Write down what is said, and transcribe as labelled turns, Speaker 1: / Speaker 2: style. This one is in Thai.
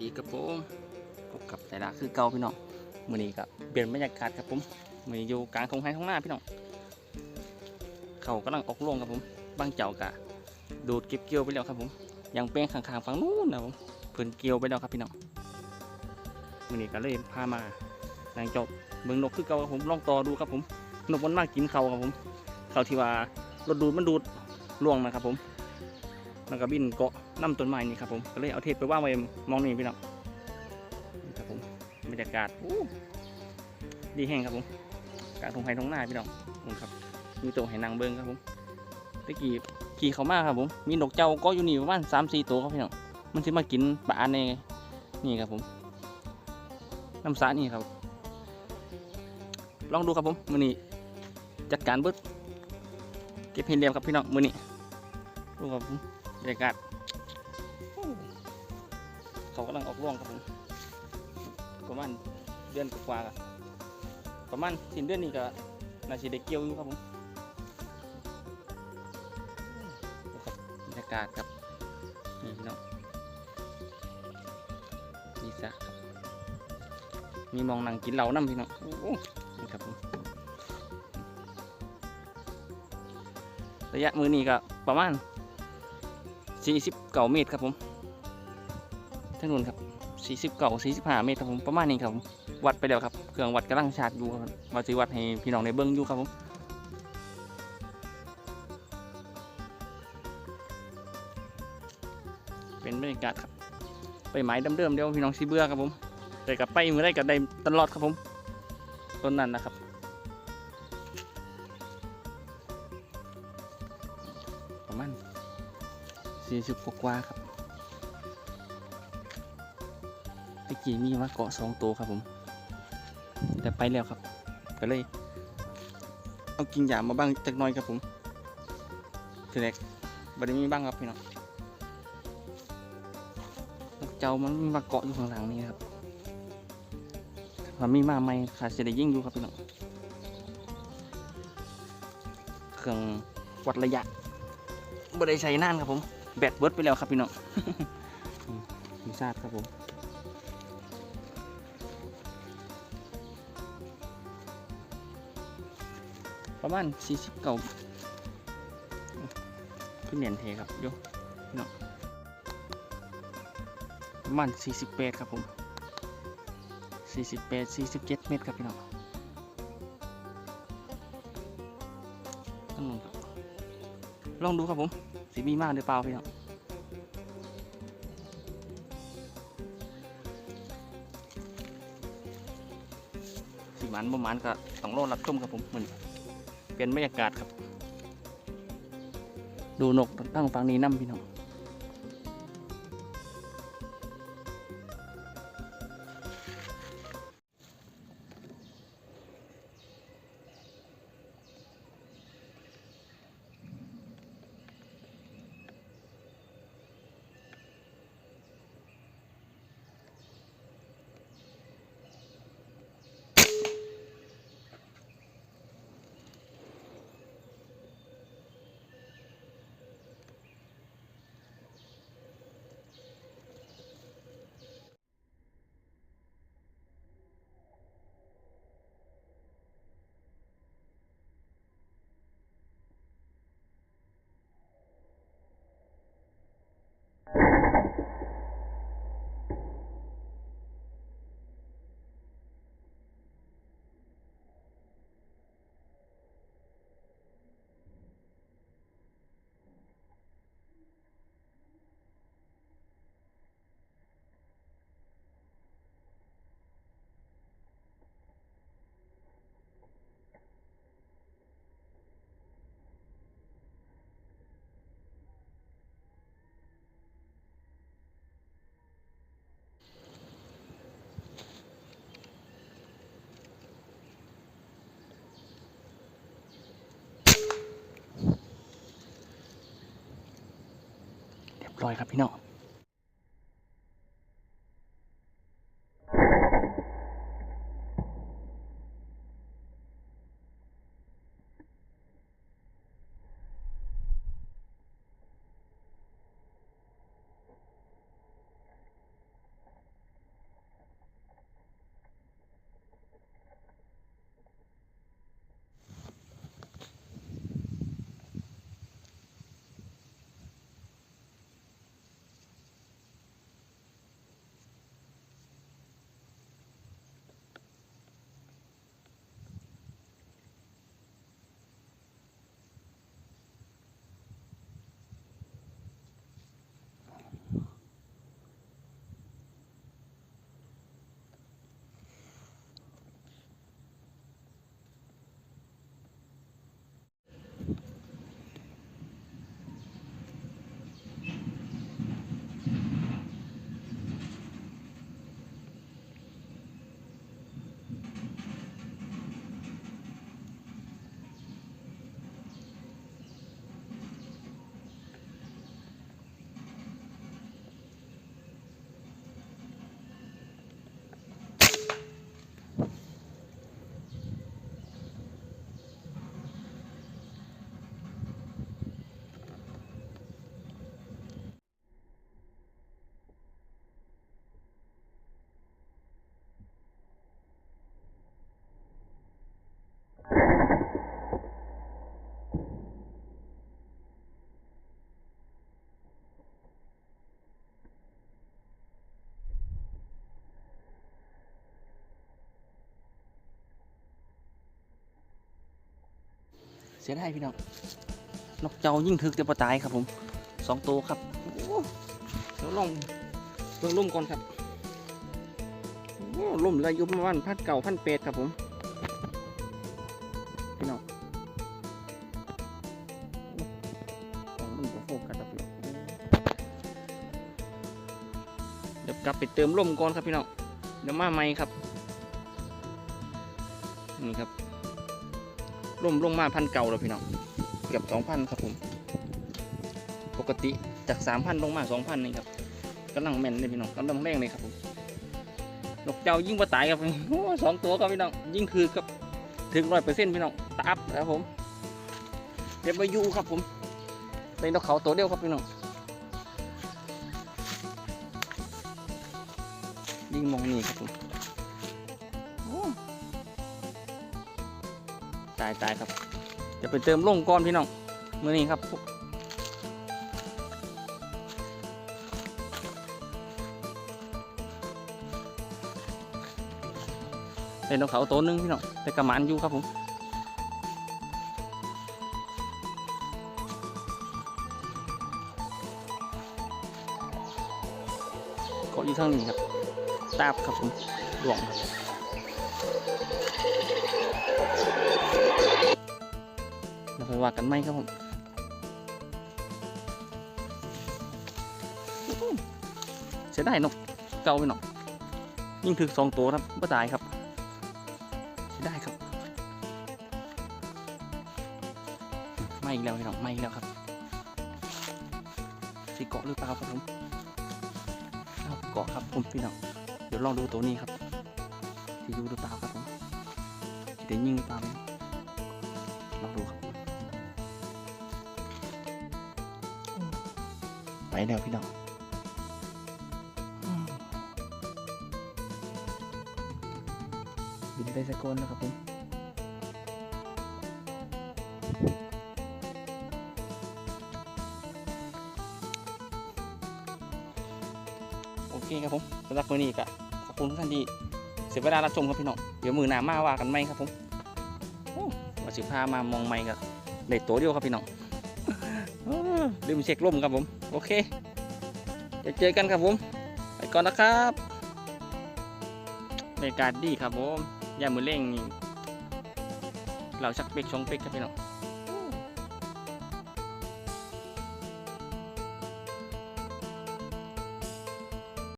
Speaker 1: ดีครับผมพบกับแต่ละคือเก่าพี่น้องมื้อนี้ก็เปลี่ยนบรรยากาศครับผมมื้อนี้อยู่กลางทงไห้ทงหน้าพี่น้องเขากำลังออกโรงครับผมบางเจ้ากะดูดเก็บเกี่ยวไปแล้วครับผมยังแป้งข้างๆฝั่งนู้นนะผมเพิ่นเกี่ยวไปแล้วครับพี่น้องมื้อนี้ก็เลยพามานางจบเมืองนกคือเก่าครับผมลองต่อดูครับผมนกมันมากกินเขาครับผมเขาที่ว่ารถดูดมันดูดล่วงนะครับผมแล้วก็บินเกาะ น้ำต้นไม้นี่ครับผมก็เลยเอาเทปไปว่างไว้มองนี่พี่น้องนี่ครับผมบรรยากาศดีแห้งครับผมการทงไห้ทงหน้าพี่น้องนี่ครับ มีตัวให้นางเบิ้งครับผมตะกี้ขี่เขามากครับผมมีนกเจ้าก็อยู่นี่ประมาณสามสี่ตัวครับพี่น้องมันจะมากินปลาในนี่ครับผมน้ำสานี่ครับ ลองดูครับผมมือนี้จัดการเบิดเก็บเห็นเรียมครับพี่น้องมือนี้ดูครับผมบรรยากาศ เขากำลังออกร่วงครับผมประมาณเดือนกว่าๆครับประมาณสิ้นเดือนนี้ก็น่าจะได้เกี่ยวอยู่ครับผมบรรยากาศครับนี่พี่น้องมีสระครับมีมองนั่งกินเหล้าน้ำพี่น้องนี่ครับผมระยะมือนี้ก็ประมาณ 49 เมตรครับผม ถนนครับ49 45เมตรครับผมประมาณนี้ครับผมวัดไปแล้วครับเครื่องวัดกำลังชาร์จอยู่ครับว่าจะวัดให้พี่น้องในเบิ้องอยู่ครับผมเป็นบรรยากาศครับไปไม้เดิมๆเดี๋ยวพี่น้องสิเบื่อครับผมแต่กับไปมือได้กับได้ตลอดครับผมต้นนั้นนะครับประมาณสี่สิบกว่าครับ กี้มีมาเกาะสองตัวครับผม แต่ไปแล้วครับ ก็เลย เอากิ่งหยามมาบ้างจักน่อยครับผมทีแรกบัได้มีบ้างครับพี่น้องเจ้ามันมาเกาะอยู่ข้างหลังนี่ครับถ้ามีมาใหม่ขาดจะได้ยิ่งอยู่ครับพี่น้องเครื่องวัดระยะบ่ได้ใช้นานครับผม แบตเบิร์ดไปแล้วครับพี่น้องพิซซ่าครับผม ประมาณ40เก่าพี่เนียนเทครับโยพี่น้อประมาณ48 ครับผม 48 47 เมตรครับพี่น้องตั้งลงครับลองดูครับผมสีมีมากหรือเปล่าพี่น้องสีมันประมาณก็ต้องรอรับชมครับผมเหมือน เปลี่ยนบรรยากาศครับ ดูนกตั้งฟังนี้น้ำพี่น้อง บร้อยครับพี่น้อง สียดายพี่น้อง นกเจ้ายิ่งถึกแต่ปตายครับผมสองตัวครับเดี๋ยวลองเบิ่งลุ่มก่อนครับลุ่มเลยยุบประมาณพันเก่าพันเป็ดครับผม พี่น้องมันโฟกัสครับพี่น้องเดี๋ยวกลับไปเติมล่มก่อนครับพี่น้อง เดี๋ยวมาใหม่ครับ นี่ครับ ร่มลงมาพันเก่าแล้วพี่น้องเกือบสองพันครับผม ปกติจากสามพันลงมาสองพันนี่ครับกำลังแม่นเลยพี่น้องกำลังแรงเลยครับผมนกเจ้ายิ่งว่าตายครับโอ้สองตัวครับพี่น้องยิ่งคือกับถึงร้อยเปอร์เซ็นต์พี่น้องตับครับผมเก็บไว้อยู่ครับผมเป็นนกเขาตัวเดียวครับพี่น้องยิ่งมองนี่ครับผม ตายตายครับ จะไปเติมลงก่อนพี่น้องมือนี้ครับเป็นนกเขาตัวหนึงพี่น้องแต่กระมันอยู่ครับผมเกาะอยู่ทางนี้ครับ ตาบครับผมหลวงครับ เราไปว่ากันไหมครับผมเสียดายนกเก่าไปหน่อยยิ่งถึกสองตัวครับก็ตายครับเสียดายครับไม่อีกแล้วพี่น้องไม่อีกแล้วครับสิเกาะหรือเปล่าครับผมเอาเกาะครับผมพี่น้องเดี๋ยวลองดูตัวนี้ครับที่อยู่หรือเปล่าครับผมจะได้ยิงหรือเปล่า แล้วพี่น้องอืมบินไปสกลแล้วครับผมโอเคครับผมสำหรับมือนี้ก็ขอบคุณทุกท่านที่เสียเวลารับชมครับพี่น้องเดี๋ยวมือหน้ามาว่ากันไหมครับผมโอ้ว่าสิพามามองไม่กับเด็ดตัวเดียวครับพี่น้องเออลืมเช็คลมครับผม โอเคจะเจอกันครับผม ไปก่อนนะครับบรรยากาศดีครับผมยามมือเร่งเราชักเป็กชงเป็กครับพี่น้อง